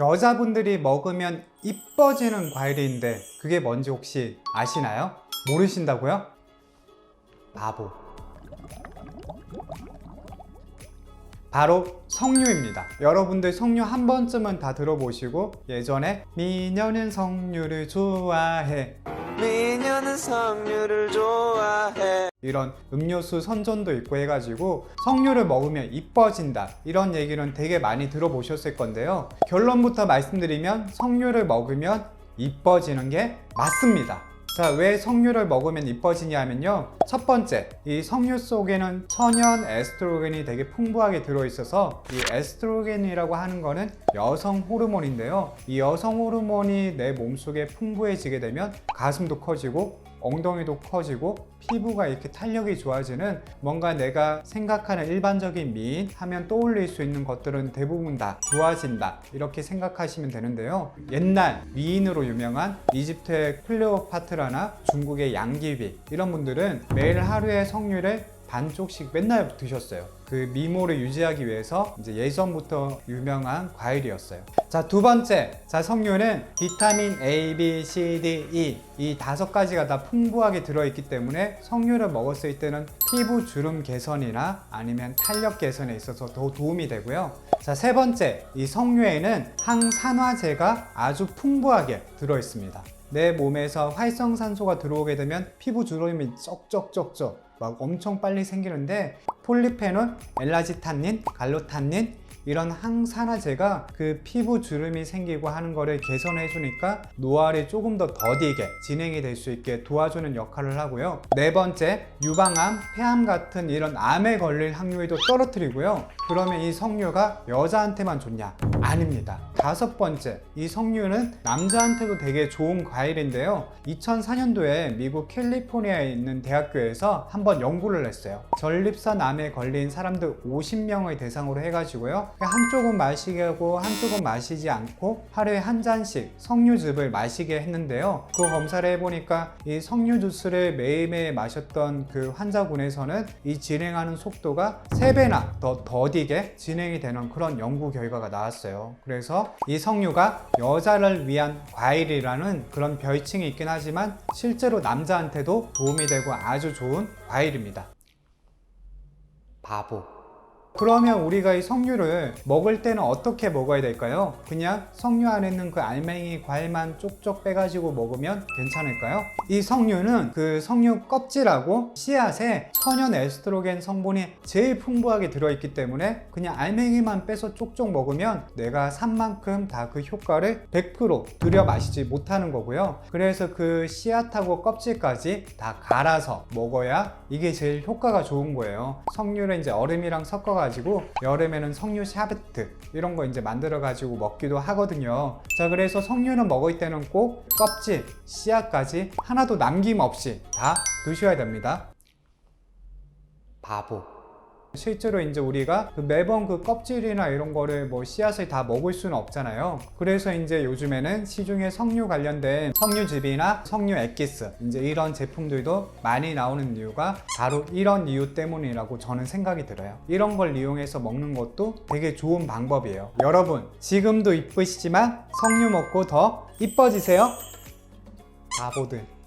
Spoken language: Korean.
여자분들이 먹으면 이뻐지는 과일인데 그게 뭔지 혹시 아시나요? 모르신다고요? 바보. 바로 석류입니다. 여러분들 석류 한 번쯤은 다 들어보시고 예전에 미녀는 석류를 좋아해 미녀는 석류를 좋아해 이런 음료수 선전도 있고 해가지고 석류를 먹으면 이뻐진다 이런 얘기는 되게 많이 들어보셨을 건데요 결론부터 말씀드리면 석류를 먹으면 이뻐지는 게 맞습니다 자, 왜 석류를 먹으면 이뻐지냐 하면요. 첫 번째, 이 석류 속에는 천연 에스트로겐이 되게 풍부하게 들어있어서 이 에스트로겐이라고 하는 거는 여성 호르몬인데요. 이 여성 호르몬이 내 몸속에 풍부해지게 되면 가슴도 커지고 엉덩이도 커지고 피부가 이렇게 탄력이 좋아지는 뭔가 내가 생각하는 일반적인 미인 하면 떠올릴 수 있는 것들은 대부분 다 좋아진다. 이렇게 생각하시면 되는데요. 옛날 미인으로 유명한 이집트의 클레오파트라나 중국의 양귀비 이런 분들은 매일 하루에 석류를 반쪽씩 맨날 드셨어요. 그 미모를 유지하기 위해서 이제 예전부터 유명한 과일이었어요. 자, 두 번째. 자, 석류는 비타민 A, B, C, D, E 이 다섯 가지가 다 풍부하게 들어있기 때문에 석류를 먹었을 때는 피부 주름 개선이나 아니면 탄력 개선에 있어서 더 도움이 되고요. 자, 세 번째. 이 석류에는 항산화제가 아주 풍부하게 들어있습니다. 내 몸에서 활성산소가 들어오게 되면 피부 주름이 쩍쩍쩍쩍 막 엄청 빨리 생기는데 폴리페놀, 엘라지탄닌, 갈로탄닌 이런 항산화제가 그 피부 주름이 생기고 하는 거를 개선해 주니까 노화를 조금 더 더디게 진행이 될 수 있게 도와주는 역할을 하고요. 네 번째, 유방암, 폐암 같은 이런 암에 걸릴 확률도 떨어뜨리고요. 그러면 이 석류가 여자한테만 좋냐? 아닙니다. 다섯 번째, 이 석류는 남자한테도 되게 좋은 과일인데요. 2004년도에 미국 캘리포니아에 있는 대학교에서 한번 연구를 했어요. 전립선 암에 걸린 사람들 50명을 대상으로 해가지고요. 한쪽은 마시게 하고 한쪽은 마시지 않고 하루에 한 잔씩 석류즙을 마시게 했는데요. 그 검사를 해보니까 이 석류 주스를 매일매일 마셨던 그 환자군에서는 이 진행하는 속도가 3배나 더 더디게 진행이 되는 그런 연구 결과가 나왔어요. 그래서 이 석류가 여자를 위한 과일이라는 그런 별칭이 있긴 하지만 실제로 남자한테도 도움이 되고 아주 좋은 과일입니다. 바보. 그러면 우리가 이 석류를 먹을 때는 어떻게 먹어야 될까요? 그냥 석류 안에 있는 그 알맹이 과일만 쪽쪽 빼가지고 먹으면 괜찮을까요? 이 석류는 그 석류 껍질하고 씨앗에 천연 에스트로겐 성분이 제일 풍부하게 들어있기 때문에 그냥 알맹이만 빼서 쪽쪽 먹으면 내가 산 만큼 다 그 효과를 100% 들여 마시지 못하는 거고요. 그래서 그 씨앗하고 껍질까지 다 갈아서 먹어야 이게 제일 효과가 좋은 거예요. 석류를 이제 얼음이랑 섞어가 지고 여름에는 석류 샤베트 이런 거 이제 만들어가지고 먹기도 하거든요. 자, 그래서 석류는 먹을 때는 꼭 껍질, 씨앗까지 하나도 남김없이 다 드셔야 됩니다. 바보. 실제로 이제 우리가 그 매번 그 껍질이나 이런 거를 뭐 씨앗을 다 먹을 수는 없잖아요. 그래서 이제 요즘에는 시중에 석류 관련된 석류즙이나 석류 엑기스 이제 이런 제품들도 많이 나오는 이유가 바로 이런 이유 때문이라고 저는 생각이 들어요. 이런 걸 이용해서 먹는 것도 되게 좋은 방법이에요. 여러분 지금도 이쁘시지만 석류 먹고 더 이뻐지세요. 바보들.